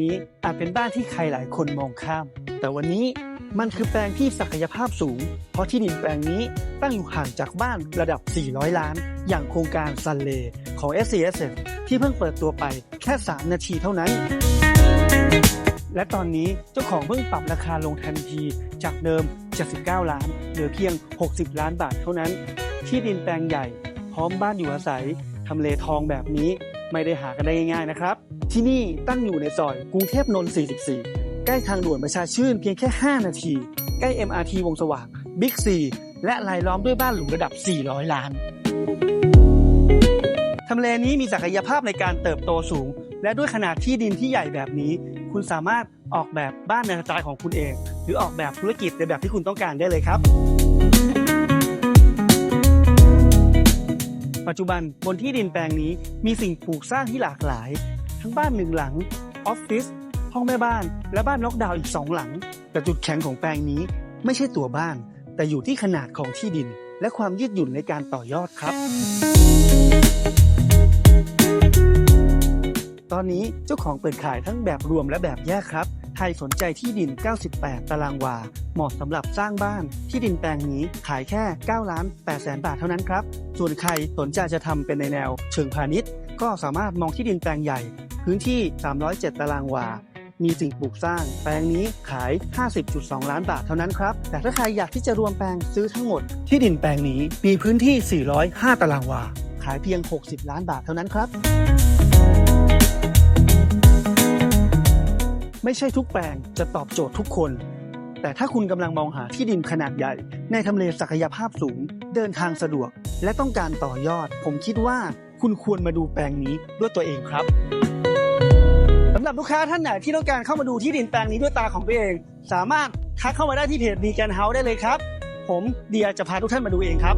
นี้อาจเป็นบ้านที่ใครหลายคนมองข้าม แต่วันนี้มันคือแปลงที่ศักยภาพสูง เพราะที่ดินแปลงนี้ตั้งอยู่ห่างจากบ้านระดับ 400 ล้าน อย่างโครงการซันเลของ s c s f ที่เพิ่งเปิดตัวไปแค่ 3 นาทีเท่านั้น และตอนนี้เจ้าของเพิ่งปรับราคาลงทันทีจากเดิม 79 ล้าน เหลือเพียง 60 ล้านบาทเท่านั้น ที่ดินแปลงใหญ่ พร้อมบ้านอยู่อาศัยทำเลทองแบบนี้ ไม่ได้หากันได้ง่ายๆนะครับ ที่นี่ตั้งอยู่ในซอยกรุงเทพนนท์ 44 ใกล้ทางด่วนประชาชื่นเพียงแค่ 5 นาที ใกล้ MRT วงสว่างบิ๊กซีและรายล้อมด้วยบ้านหรูระดับ 400 ล้านทำเลนี้มีศักยภาพในการเติบโตสูง และด้วยขนาดที่ดินที่ใหญ่แบบนี้ คุณสามารถออกแบบบ้านในสไตล์ของคุณเอง หรือออกแบบธุรกิจในแบบที่คุณต้องการได้เลยครับ ปัจจุบันบนที่ดินแปลงนี้มีสิ่งปลูกสร้างที่หลากหลาย ทั้งบ้านหนึ่งหลังออฟฟิศห้องแม่บ้าน และบ้านน็อกดาวน์อีกสองหลัง แต่จุดแข็งของแปลงนี้ไม่ใช่ตัวบ้าน แต่อยู่ที่ขนาดของที่ดิน และความยืดหยุ่นในการต่อยอดครับ ตอนนี้เจ้าของเปิดขายทั้งแบบรวมและแบบแยกครับ ใครสนใจที่ดิน 98 ตารางวา เหมาะสำหรับสร้างบ้าน ที่ดินแปลงนี้ขายแค่ 9 ล้าน8แสนบาทเท่านั้นครับ ส่วนใครสนใจจะทำเป็นในแนว เชิงพาณิชย์ ก็สามารถมองที่ดินแปลงใหญ่ พื้นที่ 307 ตารางวา มีสิ่งปลูกสร้าง แปลงนี้ขาย 50.2 ล้านบาทเท่านั้นครับ แต่ถ้าใครอยากที่จะรวมแปลงซื้อทั้งหมด ที่ดินแปลงนี้มีพื้นที่ 405 ตารางวา ขายเพียง 60 ล้านบาทเท่านั้นครับ ไม่ใช่ทุกแปลงจะตอบโจทย์ทุกคน แต่ถ้าคุณกำลังมองหาที่ดินขนาดใหญ่ ในทำเลศักยภาพสูง เดินทางสะดวก และต้องการต่อยอด ผมคิดว่าคุณควรมาดูแปลงนี้ด้วยตัวเองครับสำหรับลูกค้าท่านไหนที่ต้องการเข้ามาดูที่ดินแปลงนี้ด้วยตาของตัวเอง สามารถทักเข้ามาได้ที่เพจดีแกนเฮาส์ได้เลยครับ ผมเดียจะพาทุกท่านมาดูเองครับ